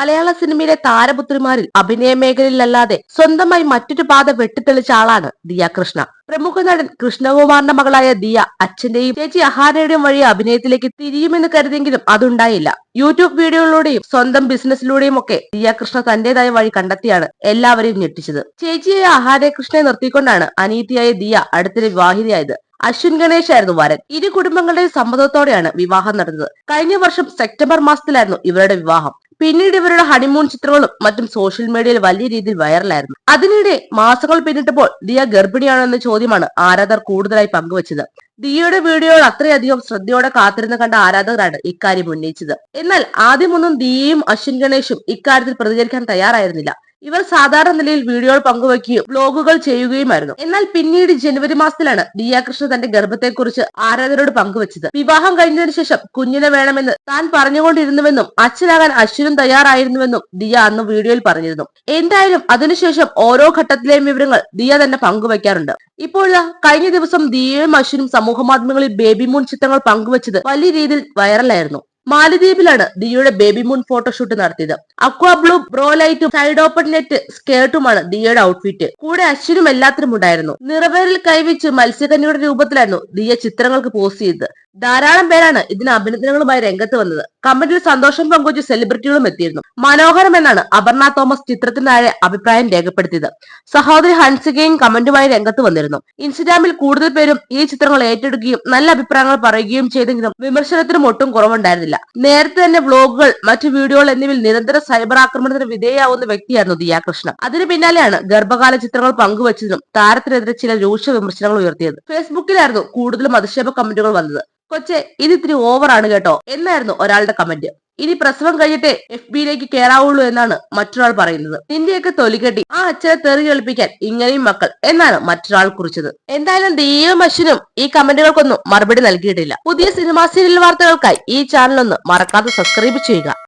മലയാള സിനിമയിലെ താരപുത്രിമാരിൽ അഭിനയ മേഖലയിലല്ലാതെ സ്വന്തമായി മറ്റൊരു പാത വെട്ടിത്തെളിച്ച ആളാണ് ദിയ കൃഷ്ണ. പ്രമുഖ നടൻ കൃഷ്ണകുമാറിന്റെ മകളായ ദിയ അച്ഛന്റെയും ചേച്ചി അഹാനയുടെയും വഴി അഭിനയത്തിലേക്ക് തിരിയുമെന്ന് കരുതിയെങ്കിലും അതുണ്ടായില്ല. യൂട്യൂബ് വീഡിയോകളിലൂടെയും സ്വന്തം ബിസിനസ്സിലൂടെയും ഒക്കെ ദിയ കൃഷ്ണ തന്റേതായ വഴി കണ്ടെത്തിയാണ് എല്ലാവരെയും ഞെട്ടിച്ചത്. ചേച്ചിയായ അഹാനെ കൃഷ്ണയെ നിർത്തിക്കൊണ്ടാണ് അനീതിയായ ദിയ അടുത്തിടെ വിവാഹിതയായത്. അശ്വിൻ ഗണേഷ് ആയിരുന്നു വരൻ. ഇരു കുടുംബങ്ങളുടെയും സമ്മതത്തോടെയാണ് വിവാഹം നടന്നത്. കഴിഞ്ഞ വർഷം സെപ്റ്റംബർ മാസത്തിലായിരുന്നു ഇവരുടെ വിവാഹം. പിന്നീട് ഇവരുടെ ഹണിമൂൺ ചിത്രങ്ങളും മറ്റും സോഷ്യൽ മീഡിയയിൽ വലിയ രീതിയിൽ വൈറലായിരുന്നു അതിനിടെ മാസങ്ങൾ പിന്നിട്ടപ്പോൾ ദിയ ഗർഭിണിയാണെന്ന ചോദ്യമാണ് ആരാധകർ കൂടുതലായി പങ്കുവച്ചത്. ദിയയുടെ വീഡിയോകൾ അത്രയധികം ശ്രദ്ധയോടെ കാത്തിരുന്ന് കണ്ട ആരാധകരാണ് ഇക്കാര്യം ഉന്നയിച്ചത്. എന്നാൽ ആദ്യമൊന്നും ദിയയും അശ്വിൻ ഗണേഷും ഇക്കാര്യത്തിൽ പ്രതികരിക്കാൻ തയ്യാറായിരുന്നില്ല. ഇവർ സാധാരണ നിലയിൽ വീഡിയോകൾ പങ്കുവയ്ക്കുകയും ബ്ലോഗുകൾ ചെയ്യുകയുമായിരുന്നു. എന്നാൽ പിന്നീട് ജനുവരി മാസത്തിലാണ് ദിയ കൃഷ്ണ തന്റെ ഗർഭത്തെക്കുറിച്ച് ആരാധകരോട് പങ്കുവച്ചത്. വിവാഹം കഴിഞ്ഞതിനു ശേഷം കുഞ്ഞിനെ വേണമെന്ന് താൻ പറഞ്ഞുകൊണ്ടിരുന്നുവെന്നും അച്ഛനാകാൻ അശ്വിനും തയ്യാറായിരുന്നുവെന്നും ദിയ അന്ന് വീഡിയോയിൽ പറഞ്ഞിരുന്നു. എന്തായാലും അതിനുശേഷം ഓരോ ഘട്ടത്തിലെയും വിവരങ്ങൾ ദിയ തന്നെ പങ്കുവയ്ക്കാറുണ്ട്. ഇപ്പോഴാ കഴിഞ്ഞ ദിവസം ദിയയും അശ്വിനും സമൂഹ മാധ്യമങ്ങളിൽ ബേബി മൂൺ ചിത്രങ്ങൾ പങ്കുവച്ചത് വലിയ രീതിയിൽ വൈറലായിരുന്നു. മാലദ്വീപിലാണ് ദിയയുടെ ബേബി മൂൺ ഫോട്ടോഷൂട്ട് നടത്തിയത്. അക്വാ ബ്ലൂ ബ്രോ ലൈറ്റും സൈഡ് ഓപ്പൺ നെറ്റ് സ്കേർട്ടുമാണ് ദിയയുടെ ഔട്ട്ഫിറ്റ് കൂടെ അശ്വിനും എല്ലാത്തിനും ഉണ്ടായിരുന്നു നിറവേറിൽ കൈവച്ച് മത്സ്യകന്യയുടെ രൂപത്തിലായിരുന്നു ദിയ ചിത്രങ്ങൾക്ക് പോസ്റ്റ് ചെയ്തത്. ധാരാളം പേരാണ് ഇതിന് അഭിനന്ദനങ്ങളുമായി രംഗത്ത് വന്നത്. കമന്റിൽ സന്തോഷം പങ്കുവച്ച് സെലിബ്രിറ്റികളും എത്തിയിരുന്നു. മനോഹരം എന്നാണ് അപർണ തോമസ് ചിത്രത്തിന് താഴെ അഭിപ്രായം രേഖപ്പെടുത്തിയത്. സഹോദരി ഹൻസികയും കമന്റുമായി രംഗത്ത് വന്നിരുന്നു. ഇൻസ്റ്റഗ്രാമിൽ കൂടുതൽ പേരും ഈ ചിത്രങ്ങൾ ഏറ്റെടുക്കുകയും നല്ല അഭിപ്രായങ്ങൾ പറയുകയും ചെയ്തെങ്കിലും വിമർശനത്തിനും ഒട്ടും കുറവുണ്ടായിരുന്നില്ല. നേരത്തെ തന്നെ വ്ലോഗുകൾ മറ്റു വീഡിയോകൾ എന്നിവയിൽ നിരന്തര സൈബർ ആക്രമണത്തിന് വിധേയാവുന്ന വ്യക്തിയായിരുന്നു ദിയാകൃഷ്ണൻ കൃഷ്ണ. അതിന് പിന്നാലെയാണ് ഗർഭകാല ചിത്രങ്ങൾ പങ്കുവച്ചതിനും താരത്തിനെതിരെ ചില രൂക്ഷ വിമർശനങ്ങൾ ഉയർത്തിയത്. ഫേസ്ബുക്കിലായിരുന്നു കൂടുതലും അധിക്ഷേപ കമന്റുകൾ വന്നത്. കൊച്ചെ ഇത് ഇത്തിരി ഓവറാണ് കേട്ടോ. എന്നായിരുന്നു ഒരാളുടെ കമന്റ് ഇനി പ്രസവം കഴിഞ്ഞിട്ട് എഫ് ബിയിലേക്ക് കയറാവുള്ളൂ എന്നാണ് മറ്റൊരാൾ പറയുന്നത്. നിന്റെയൊക്കെ തൊലികെട്ടി ആ അച്ഛനെ തെറി കളിപ്പിക്കാൻ ഇങ്ങനെയും മക്കൾ എന്നാണ് മറ്റൊരാൾ കുറിച്ചത്. എന്തായാലും ദൈവം ഈ കമന്റുകൾക്കൊന്നും മറുപടി നൽകിയിട്ടില്ല. പുതിയ സിനിമാ സീരിയൽ വാർത്തകൾക്കായി ഈ ചാനലൊന്ന് മറക്കാതെ സബ്സ്ക്രൈബ് ചെയ്യുക.